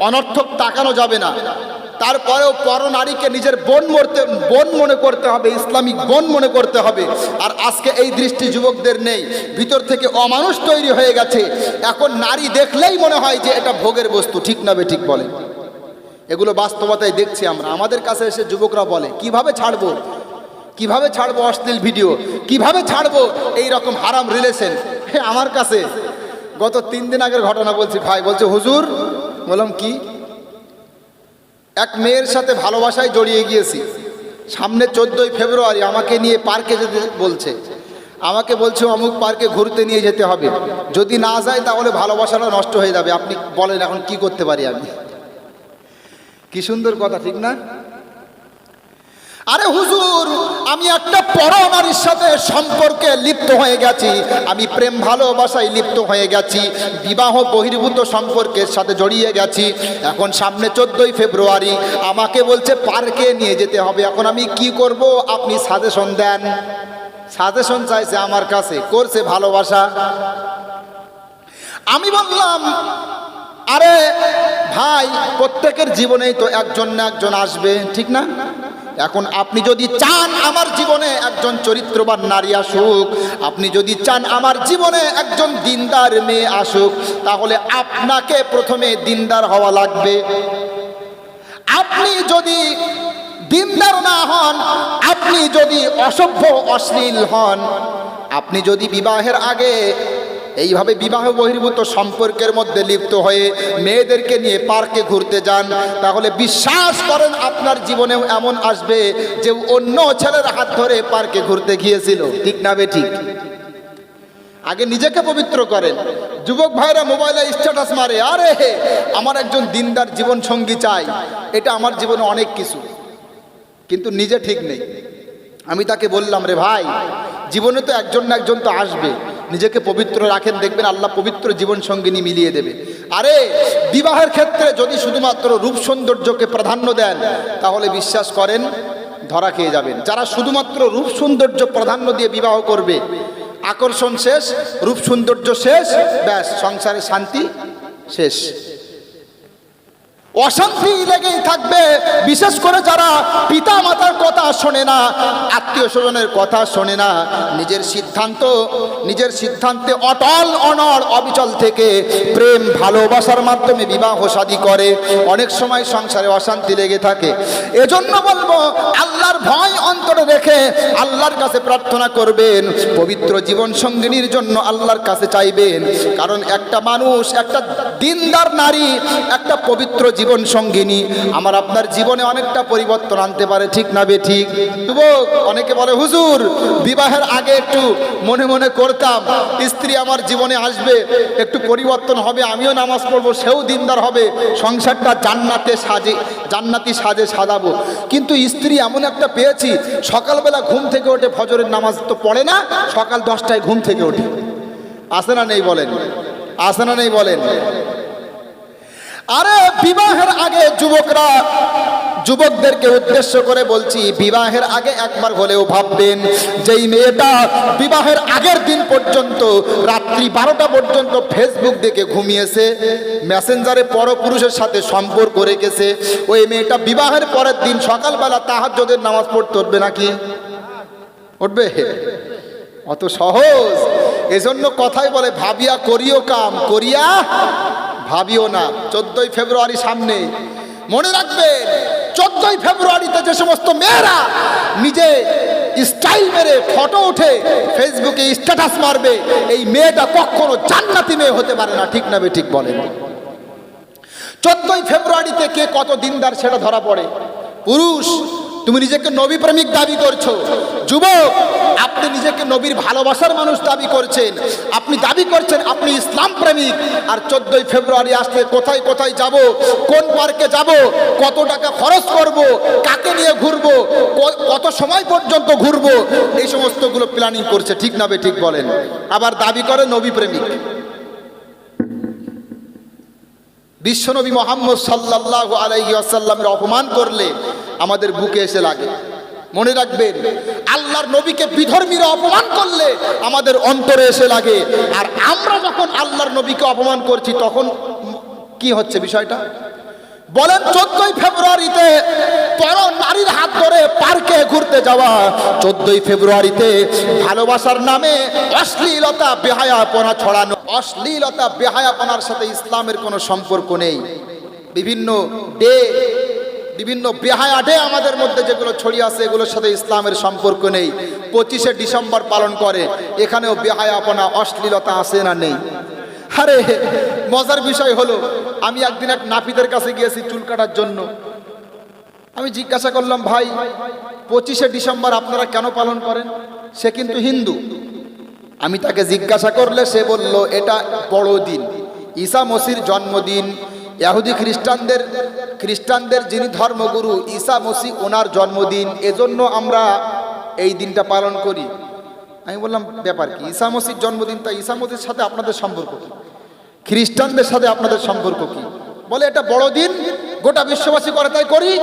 অনর্থক তাকানো যাবে না। তারপরেও পর নারীকে নিজের বোন মরতে বোন মনে করতে হবে, ইসলামিক বোন মনে করতে হবে। আর আজকে এই দৃষ্টি যুবকদের নেই। ভিতর থেকে অমানুষ তৈরি হয়ে গেছে। এখন নারী দেখলেই মনে হয় যে এটা ভোগের বস্তু। ঠিক না ঠিক বলে। এগুলো বাস্তবতায় দেখছি আমরা। আমাদের কাছে এসে যুবকরা বলে, কীভাবে ছাড়বো? কীভাবে ছাড়বো অশ্লীল ভিডিও? কীভাবে ছাড়বো এই রকম হারাম রিলেশন আমার কাছে গত তিন দিন আগের ঘটনা বলছি। ভাই বলছে, হুজুর বললাম কি? এক মেয়ের সাথে ভালোবাসায় জড়িয়ে গিয়েছি। সামনে চোদ্দই ফেব্রুয়ারি আমাকে নিয়ে পার্কে যেতে বলছে। আমাকে বলছে, অমুক পার্কে ঘুরতে নিয়ে যেতে হবে। যদি না যায় তাহলে ভালোবাসাটা নষ্ট হয়ে যাবে। আপনি বলেন এখন কি করতে পারি আমি? কি সুন্দর কথা, ঠিক না? আরে হুজুর, আমি একটা পরো নারীর সাথে সম্পর্কে লিপ্ত হয়ে গেছি। আমি প্রেম ভালোবাসায় লিপ্ত হয়ে গেছি। বিবাহ বহির্ভূত সম্পর্কের সাথে জড়িয়ে গেছি। এখন সামনে চোদ্দোই ফেব্রুয়ারি, আমাকে বলছে পার্কে নিয়ে যেতে হবে। এখন আমি কি করব? আপনি সাজেশন দেন। সাজেশন চাইছে আমার কাছে। করছে ভালোবাসা। আমি বললাম, আরে ভাই, প্রত্যেকের জীবনেই তো একজন না একজন আসবে, ঠিক না? এখন আপনি যদি চান আমার জীবনে একজন চরিত্রবান নারী আসুক, আপনি যদি চান আমার জীবনে একজন দিনদার মেয়ে আসুক, তাহলে আপনাকে প্রথমে দিনদার হওয়া লাগবে। আপনি যদি দিনদার না হন, আপনি যদি অসভ্য, অশ্লীল হন, আপনি যদি বিবাহের আগে এইভাবে বিবাহ বহির্ভূত সম্পর্কের মধ্যে লিপ্ত হয়ে মেয়েদেরকে নিয়ে পার্কে ঘুরতে যান। তাহলে বিশ্বাস করেন আপনার জীবনেও এমন আসবে যে অন্য ছেলের হাত ধরে পার্কে ঘুরতে গিয়েছিল। ঠিক না বে ঠিক? আগে নিজেকে পবিত্র করেন। যুবক ভাইরা মোবাইলে স্ট্যাটাস মারে, আরে হে আমার একজন দিনদার জীবন সঙ্গী চাই। এটা আমার জীবনে অনেক কিছু। কিন্তু নিজে ঠিক নেই। আমি তাকে বললাম, রে ভাই, জীবনে তো একজন না একজন তো আসবে। নিজেকে পবিত্র রাখেন, দেখবেন আল্লাহ পবিত্র জীবন সঙ্গিনী মিলিয়ে দেবে। আরে, বিবাহের ক্ষেত্রে যদি শুধুমাত্র রূপ সৌন্দর্যকে প্রাধান্য দেন, তাহলে বিশ্বাস করেন, ধরা খেয়ে যাবেন। যারা শুধুমাত্র রূপ সৌন্দর্য প্রাধান্য দিয়ে বিবাহ করবে, আকর্ষণ শেষ, রূপ সৌন্দর্য শেষ, ব্যাস, সংসারে শান্তি শেষ। অশান্তি লেগেই থাকবে। বিশেষ করে যারা পিতা মাতার কথা শোনে না আত্মীয় স্বজনের কথা শোনে না, নিজের সিদ্ধান্ত, নিজের সিদ্ধান্তে অটল, অনড়, অবিচল থেকে প্রেম, ভালোবাসার মাধ্যমে বিবাহ শাদী করে। অনেক সময় সংসারে অশান্তি লেগে থাকে। এজন্য বলব, আল্লাহর ভয় অন্তরে রেখে আল্লাহর কাছে প্রার্থনা করবেন। পবিত্র জীবন সঙ্গিনীর জন্য আল্লাহর কাছে চাইবেন। কারণ একটা মানুষ, একটা দিনদার নারী, একটা পবিত্র জীবন সঙ্গিনী, আমার আপনার জীবনে অনেকটা পরিবর্তন আনতে পারে, ঠিক না বে ঠিক? যুবক, অনেকে বলে, হুজুর, বিবাহের আগে একটু মনে মনে করতাম, স্ত্রী আমার জীবনে আসবে, একটু পরিবর্তন হবে, আমিও নামাজ পড়ব, সেও দিনদার হবে, সংসারটা জান্নাতে সাজে, জান্নাতি সাজে সাজাবো। কিন্তু স্ত্রী এমন একটা পেয়েছি, সকালবেলা ঘুম থেকে ওঠে ফজরের নামাজ তো পড়ে না, সকাল দশটায় ঘুম থেকে ওঠে। আসে না নেই বলেন? আসে না নেই বলেন? আরে বিবাহের আগে যুবকরা, যুবকদেরকে উদ্দেশ্য করে বলছি, বিবাহের আগে একবার হলেও ভাববেন, যেই মেয়েটা বিবাহের আগের দিন পর্যন্ত রাত্রি বারোটা পর্যন্ত ফেসবুক দেখে ঘুমিয়েছে, মেসেঞ্জারে পরপুরুষের সাথে সম্পর্ক রেখেছে, ওই মেয়েটা বিবাহের পরের দিন সকালবেলা তাহার তাহাজ্জদের নামাজ পড়তে উঠবে নাকি? উঠবে। অত সহজ। এজন্য কথাই বলে, ভাবিয়া করিও কাম, করিয়া ভাবিও না, চোদ্দই ফেব্রুয়ারি সামনে। মনে রাখবেন চোদ্দই ফেব্রুয়ারিতে যে সমস্ত মেয়েরা নিজে স্টাইল মেরে ফটো উঠে ফেসবুকে স্ট্যাটাস মারবে, এই মেয়েটা কখনো জান্নাতি মেয়ে হতে পারে না, ঠিক না ঠিক বলেন চোদ্দই ফেব্রুয়ারিতে কে কত দিনদার সেটা ধরা পড়ে। পুরুষ তুমি নিজেকে নবী প্রেমিক দাবি করছ। যুবক, আপনি নিজেকে নবীর ভালোবাসার মানুষ দাবি করছেন। আপনি দাবি করছেন আপনি ইসলাম প্রেমিক। আর চোদ্দই ফেব্রুয়ারি আসলে কোথায় কোথায় যাব, কোন পার্কে যাব, কত টাকা খরচ করব, কাকে নিয়ে ঘুরবো কত সময় পর্যন্ত ঘুরবো, এই সমস্তগুলো প্ল্যানিং করছে, ঠিক না ঠিক বলেন। আবার দাবি করে নবী প্রেমিক। বিশ্বনবী মোহাম্মদ সাল্লাহ আলাইহি আসাল্লামের অপমান করলে আমাদের বুকে এসে লাগে। মনে রাখবেন, আল্লাহর নবীকে বিধর্মীরা অপমান করলে আমাদের অন্তরে এসে লাগে। আর আমরা যখন আল্লাহর নবীকে অপমান করছি, তখন কি হচ্ছে বিষয়টা? বলেন, চোদ্দই ফেব্রুয়ারিতে পর নারীর হাত ধরে পার্কে ঘুরতে যাওয়া। চোদ্দই ফেব্রুয়ারিতে ভালোবাসার নামে অশ্লীলতা, বেহায়াপনা ছড়ানো। অশ্লীলতা, বেহায়াপনার সাথে ইসলামের কোনো সম্পর্ক নেই। বিভিন্ন ডে, বিভিন্ন বেহায়া ডে আমাদের মধ্যে যেগুলো ছড়িয়ে আছে, এগুলোর সাথে ইসলামের সম্পর্ক নেই। পঁচিশে ডিসেম্বর পালন করে। এখানেও বেহায়াপনা, অশ্লীলতা আছে না নেই? আরে, মজার বিষয় হলো আমি একদিন এক নাপিতের কাছে গিয়েছি চুল কাটার জন্য। আমি জিজ্ঞাসা করলাম, ভাই, পঁচিশে ডিসেম্বর আপনারা কেন পালন করেন? সে কিন্তু হিন্দু। আমি তাকে জিজ্ঞাসা করলে সে বলল, এটা বড় দিন। ঈসা মসির জন্মদিন। ইয়াহুদি খ্রিস্টানদের খ্রিস্টানদের যিনি ধর্মগুরু, ঈসা মসি ওনার জন্মদিন। এজন্য আমরা এই দিনটা পালন করি। আমি বললাম, ব্যাপার কি? ঈসা মসির জন্মদিন, তা ঈসা মসির সাথে আপনাদের সম্পর্ক কি? খ্রিস্টানদের সাথে আপনাদের সম্পর্ক কি? বলে, এটা বড় দিন, গোটা বিশ্ববাসী করে, তাই করি।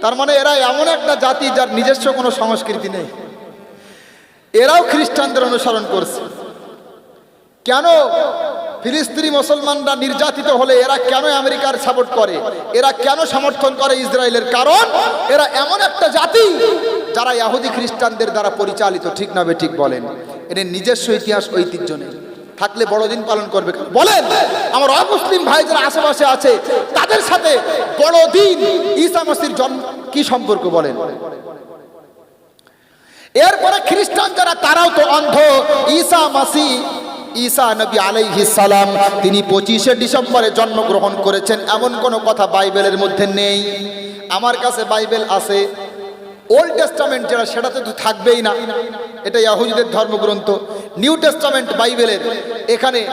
তার মানে এরা এমন একটা জাতি যার নিজস্ব কোনো সংস্কৃতি নেই। এরাও খ্রিস্টানদের অনুসরণ করছে। কেন ফিলিস্তিনি মুসলমানরা নির্যাতিত হলে এরা কেন আমেরিকার সাপোর্ট করে? এরা কেন সমর্থন করে ইসরায়েলের? কারণ এরা এমন একটা জাতি যারা ইয়াহুদি খ্রিস্টানদের দ্বারা পরিচালিত। ঠিক না ঠিক বলেন। এদের নিজস্ব ইতিহাস, ঐতিহ্য নেই। থাকলে বড়দিন পালন করবে। বলেন, আমার অমুসলিম ভাই যারা আশেপাশে আছে, তাদের সাথে বড়দিন ঈসা মসির জন্ম কি সম্পর্ক বলেন? এরপরে খ্রিস্টান যারা, তারাও তো অন্ধ। ঈসা মাসি ঈসা নবী আলাইহিস সালাম, তিনি পঁচিশে ডিসেম্বরে জন্মগ্রহণ করেছেন। এমন কোনো কথা বাইবেলের মধ্যে নেই। আমার কাছে বাইবেল আছে ওল্ড টেস্টামেন্ট যেটা সেটাতে তো থাকবেই না। এটা ইয়াহুদিদের ধর্মগ্রন্থ। নিউ টেস্টামেন্ট বাইবেলের। এখানে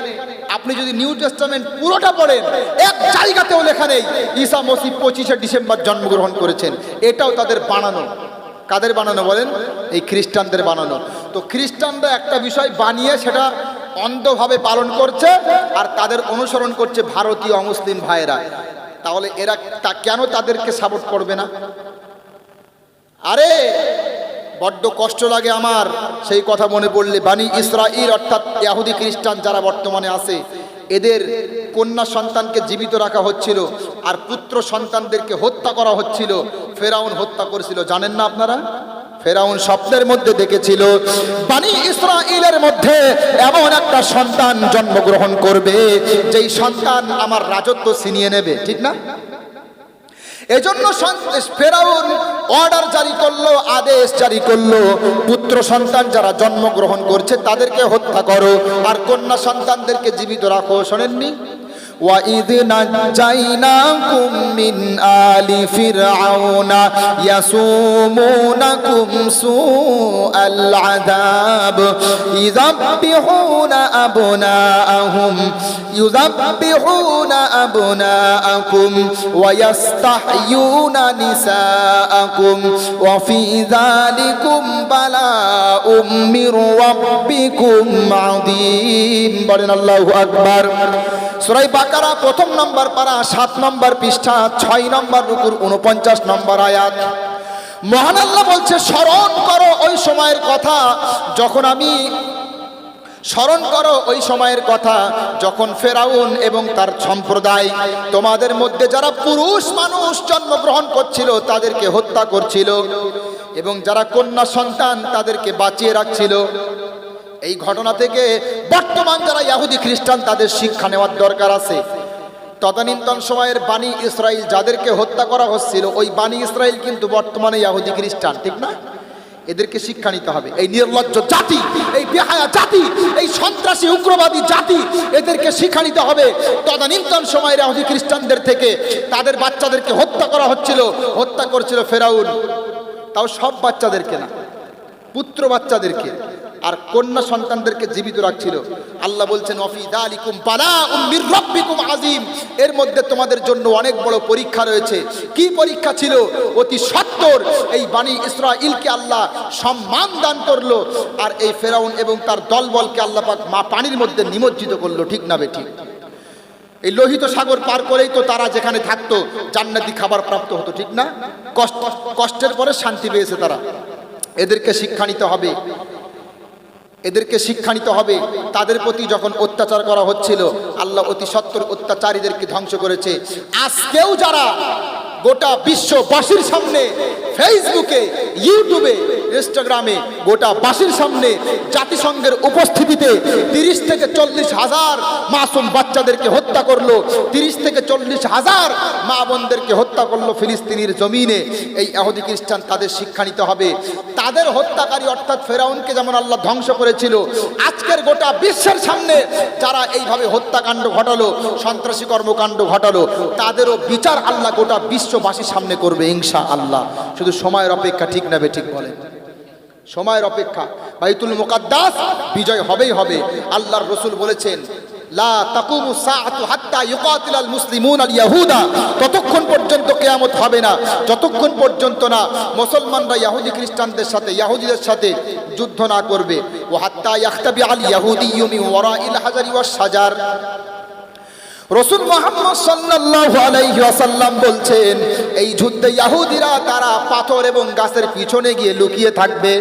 আপনি যদি নিউ টেস্টামেন্ট পুরোটা পড়েন, এক জায়গাতেও লেখা নেই, ঈসা মসি পঁচিশে ডিসেম্বর জন্মগ্রহণ করেছেন। এটাও তাদের বানানো। কাদের বানানো বলেন? এই খ্রিস্টানদের বানানো। তো খ্রিস্টানরা একটা বিষয় বানিয়ে সেটা অন্ধভাবে পালন করছে আর তাদের অনুসরণ করছে ভারতীয় অমুসলিম ভাইয়েরা। তাহলে এরা কেন তাদেরকে সাপোর্ট করবে না? আরে, বড্ড কষ্ট লাগে আমার। সেই কথা মনে পড়লে বানি ইসরাইল অর্থাৎ ইয়াহুদি খ্রিস্টান যারা বর্তমানে আছে, এদের কন্যা সন্তানকে জীবিত রাখা হচ্ছিল আর পুত্র সন্তানদেরকে হত্যা করা হচ্ছিল। ফেরাউন হত্যা করেছিল। জানেন না আপনারা? ফেরাউন স্বপ্নের মধ্যে দেখেছিল, বানি ইসরাইলের মধ্যে এমন একটা সন্তান জন্মগ্রহণ করবে, যেই সন্তান আমার রাজত্ব ছিনিয়ে নেবে। ঠিক না? এজন্য ফেরাউন অর্ডার জারি করল, আদেশ জারি করল। পুত্র সন্তান যারা জন্মগ্রহণ করছে, তাদেরকে হত্যা করো। আর কন্যা সন্তানদেরকে জীবিত রাখো, শোনেননি? وإذ نجيناكم من آل فرعون يسومونكم سوء العذاب يذبحون أبناءهم يذبحون أبناءكم ويستحيون نساءكم وفي ذلكم بلاء من ربكم عظيم الله أكبر আকবার সূরা বাকারা প্রথম নম্বর পারা, সাত নম্বর পৃষ্ঠা, ছয় নম্বর রুকুর উনপঞ্চাশ নম্বর আয়াত। মহান আল্লাহ বলছে, স্মরণ করো ওই সময়ের কথা, যখন আমি স্মরণ করো ওই সময়ের কথা, যখন ফেরাউন এবং তার সম্প্রদায়, তোমাদের মধ্যে যারা পুরুষ মানুষ জন্মগ্রহণ করছিল, তাদেরকে হত্যা করছিল এবং যারা কন্যা সন্তান, তাদেরকে বাঁচিয়ে রাখছিল। এই ঘটনা থেকে বর্তমান যারা ইয়াহুদি খ্রিস্টান, তাদের শিক্ষা নেওয়ার দরকার আছে। তদানীন্তন সময়ের বাণী ইসরায়েল যাদেরকে হত্যা করা হচ্ছিল, ওই বাণী ইসরায়েল কিন্তু বর্তমানে ইয়াহুদি খ্রিস্টান, ঠিক না? এদেরকে শিক্ষা নিতে হবে। এই নির্লজ্জ জাতি, এই বেহায়া জাতি, এই সন্ত্রাসী, উগ্রবাদী জাতি, এদেরকে শিক্ষা নিতে হবে। তদানীন্তন সময়ের ইয়াহুদি খ্রিস্টানদের থেকে তাদের বাচ্চাদেরকে হত্যা করা হচ্ছিল, হত্যা করছিল ফেরাউন। তাও সব বাচ্চাদেরকে না, পুত্র বাচ্চাদেরকে। আর কন্যা সন্তানদেরকে জীবিত রাখছিল। আল্লাহ বলছেন অফি দালিকুম বালা উম্মির রব্বিকুম আজিম এর মধ্যে তোমাদের জন্য অনেক বড় পরীক্ষা রয়েছে। কি পরীক্ষা ছিল? অতি সত্তর। এই বাণী ইসরাইলকে আল্লাহ সম্মান দান করল আর এই ফেরাউন এবং তার দলবলকে আল্লাহ পাক মা পানির মধ্যে নিমজ্জিত করল। ঠিক না বে, ঠিক? এই লোহিত সাগর পার করেই তো তারা যেখানে থাকতো, জান্নাতি খাবার প্রাপ্ত হতো, ঠিক না? কষ্ট, কষ্টের পরে শান্তি পেয়েছে তারা। এদেরকে শিক্ষা নিতে হবে। এদেরকে শিক্ষা নিতে হবে। তাদের প্রতি যখন অত্যাচার করা হচ্ছিল, আল্লাহ অতি সত্তর অত্যাচারীদেরকে ধ্বংস করেছে। আজকেও যারা গোটা বিশ্ববাসীর সামনে ফেসবুকে ইউটিউবে ইনস্টাগ্রামে গোটা বাসীর সামনে জাতিসংঘের উপস্থিতিতে তিরিশ থেকে চল্লিশ হাজার মাসুম বাচ্চাদেরকে হত্যা করল। তিরিশ থেকে চল্লিশ হাজার মা বোনদেরকে হত্যা করল ফিলিস্তিনির জমিনে। এই আহদি খ্রিস্টান তাদের শিক্ষা নিতে হবে। তাদের হত্যাকারী অর্থাৎ ফেরাউনকে যেমন আল্লাহ ধ্বংস করেছিল, আজকের গোটা বিশ্বের সামনে যারা এইভাবে হত্যাকাণ্ড ঘটালো, সন্ত্রাসী কর্মকাণ্ড ঘটালো, তাদেরও বিচার আল্লাহ গোটা বিশ্ববাসীর সামনে করবে ইনশা আল্লাহ শুধু সময়ের অপেক্ষা ঠিক নেবে ঠিক বলে। সময়ের অপেক্ষা। বাইতুল মুকাদ্দাস বিজয় হবেই হবে। আল্লাহর রসুল বলেছেন ইয়াহুদা ততক্ষণ পর্যন্ত কিয়ামত হবে না। যতক্ষণ পর্যন্ত না মুসলমানরা ইহুদি খ্রিস্টানদের সাথে ইহুদিদের সাথে যুদ্ধ না করবে। ও হাত্তা আল ওয়াস সাজার রসুল মোহাম্মদ সাল্লাল্লাহু আলাইহি ওয়াসাল্লাম বলছেন, এই যুদ্ধে ইহুদিরা তারা পাথর এবং গাছের পিছনে গিয়ে লুকিয়ে থাকবে।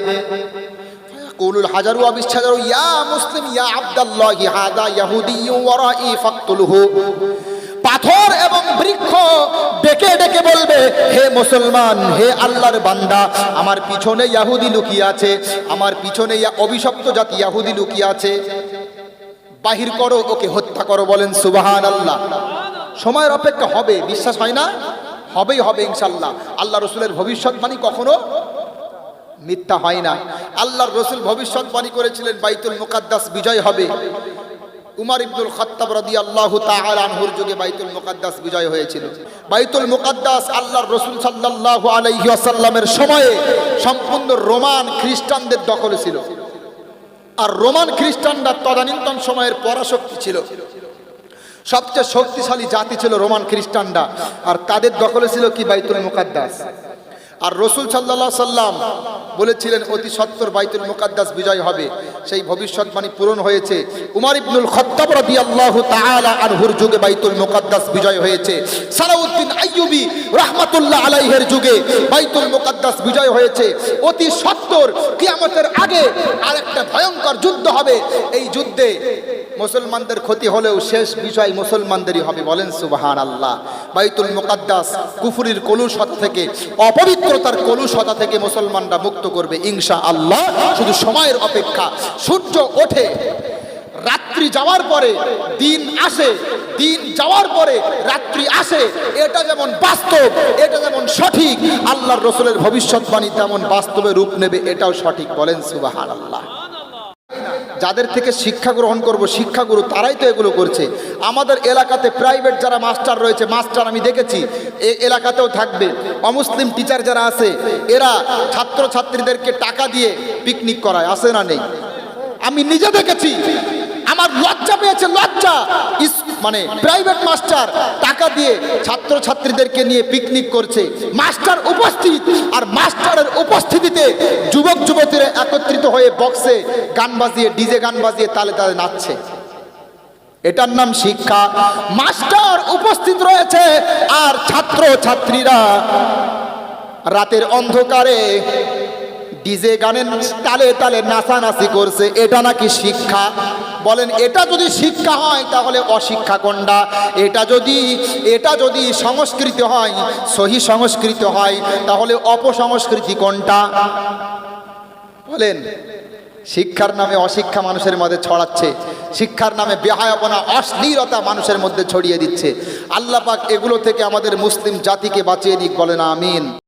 কুলুল হাজারু আবিশ হাজারু, ইয়া মুসলিম, ইয়া আব্দাল্লাহি, হাদা ইয়াহুদিয়্যু ওয়ারাই ফাকতুলহু। পাথর এবং বৃক্ষ ডেকে ডেকে বলবে, হে মুসলমান, হে আল্লাহর বান্দা, আমার পিছনে ইয়াহুদি লুকিয়ে আছে, আমার পিছনে অভিশপ্ত জাতি ইয়াহুদি লুকিয়ে আছে। বাহির করো, ওকে হত্যা করো বলেন সুবাহান আল্লাহ সময়ের অপেক্ষা হবে, বিশ্বাস হয় না? হবেই হবে ইনশাল্লাহ আল্লাহ রসুলের ভবিষ্যৎবাণী কখনো মিথ্যা হয় না। আল্লাহর রসুল ভবিষ্যৎবাণী করেছিলেন, বাইতুল মুকাদ্দাস বিজয় হবে। উমার ইবনুল খত্তাব রাদি আল্লাহ আনহুর যুগে বাইতুল মুকাদ্দাস বিজয় হয়েছিল। বাইতুল মুকাদ্দাস আল্লাহর রসুল সাল্লাল্লাহু আলাইহি সময়ে সম্পূর্ণ রোমান খ্রিস্টানদের দখলে ছিল। আর রোমান খ্রিস্টানরা তদানীন্তন সময়ের পরাশক্তি ছিল। সবচেয়ে শক্তিশালী জাতি ছিল রোমান খ্রিস্টানরা। আর তাদের দখলে ছিল কি? বাইতুল মুকাদ্দাস। আর রসুল সাল্লাহ সাল্লাম বলেছিলেন, অতি সত্তর বাইতুল মুকাদ্দাস বিজয় হবে। সেই ভবিষ্যৎবাণী পূরণ হয়েছে। উমার ইবনুল খত্তাব রাদিয়াল্লাহু তাআলা আনহুর যুগে বাইতুল মুকাদ্দাস বিজয় হয়েছে। সালাউদ্দিন আইয়ুবি রাহমাতুল্লাহ আলাইহের যুগে বাইতুল মুকাদ্দাস বিজয় হয়েছে। অতি সত্তর কিয়ামতের আগে আরেকটা ভয়ঙ্কর যুদ্ধ হবে। এই যুদ্ধে মুসলমানদের ক্ষতি হলেও শেষ বিষয় মুসলমানদেরই হবে। বলেন সুবাহান আল্লাহ বাইতুল মুকাদ্দাস কুফুরির কলুষতা থেকে অপবিত্রতার কলুষতা থেকে মুসলমানরা মুক্ত করবে ইংসা আল্লাহ শুধু সময়ের অপেক্ষা। সূর্য ওঠে, রাত্রি যাওয়ার পরে দিন আসে, দিন যাওয়ার পরে রাত্রি আসে। এটা যেমন বাস্তব, এটা যেমন সঠিক, আল্লাহর রসুলের ভবিষ্যৎবাণী তেমন বাস্তবে রূপ নেবে, এটাও সঠিক। বলেন সুবাহান আল্লাহ যাদের থেকে শিক্ষা গ্রহণ করব, শিক্ষাগুরু তারাই তো এগুলো করছে। আমাদের এলাকাতে প্রাইভেট যারা মাস্টার রয়েছে মাস্টার আমি দেখেছি, এ এলাকাতেও থাকবে। অমুসলিম টিচার যারা আছে, এরা ছাত্র ছাত্রীদেরকে টাকা দিয়ে পিকনিক করায় আসে না নেই? আমি নিজে দেখেছি। আমার লজ্জা পেয়েছে, লজ্জা। মানে প্রাইভেট মাস্টার টাকা দিয়ে ছাত্র ছাত্রীদেরকে নিয়ে পিকনিক করছে। মাস্টার উপস্থিত। আর মাস্টারের উপস্থিতিতে যুবক, যুবতীরা একত্রিত হয়ে বক্সে গান বাজিয়ে ডিজে গান বাজিয়ে তালে তালে নাচছে। এটার নাম শিক্ষা। মাস্টার উপস্থিত রয়েছে। আর ছাত্র ছাত্রীরা রাতের অন্ধকারে ডিজে গানের তালে তালে নাচানাচি করছে, এটা নাকি শিক্ষা? বলেন, এটা যদি শিক্ষা হয়, তাহলে অশিক্ষা কোনটা? এটা যদি এটা যদি সংস্কৃতি হয়, সহি সংস্কৃতি হয়, তাহলে অপসংস্কৃতি কোনটা? বলেন, শিক্ষার নামে অশিক্ষা মানুষের মধ্যে ছড়াচ্ছে, শিক্ষার নামে বেহায়াপনা, অশ্লীলতা মানুষের মধ্যে ছড়িয়ে দিচ্ছে। আল্লাহ পাক এগুলো থেকে আমাদের মুসলিম জাতিকে বাঁচিয়ে দিক, বলেন আমিন।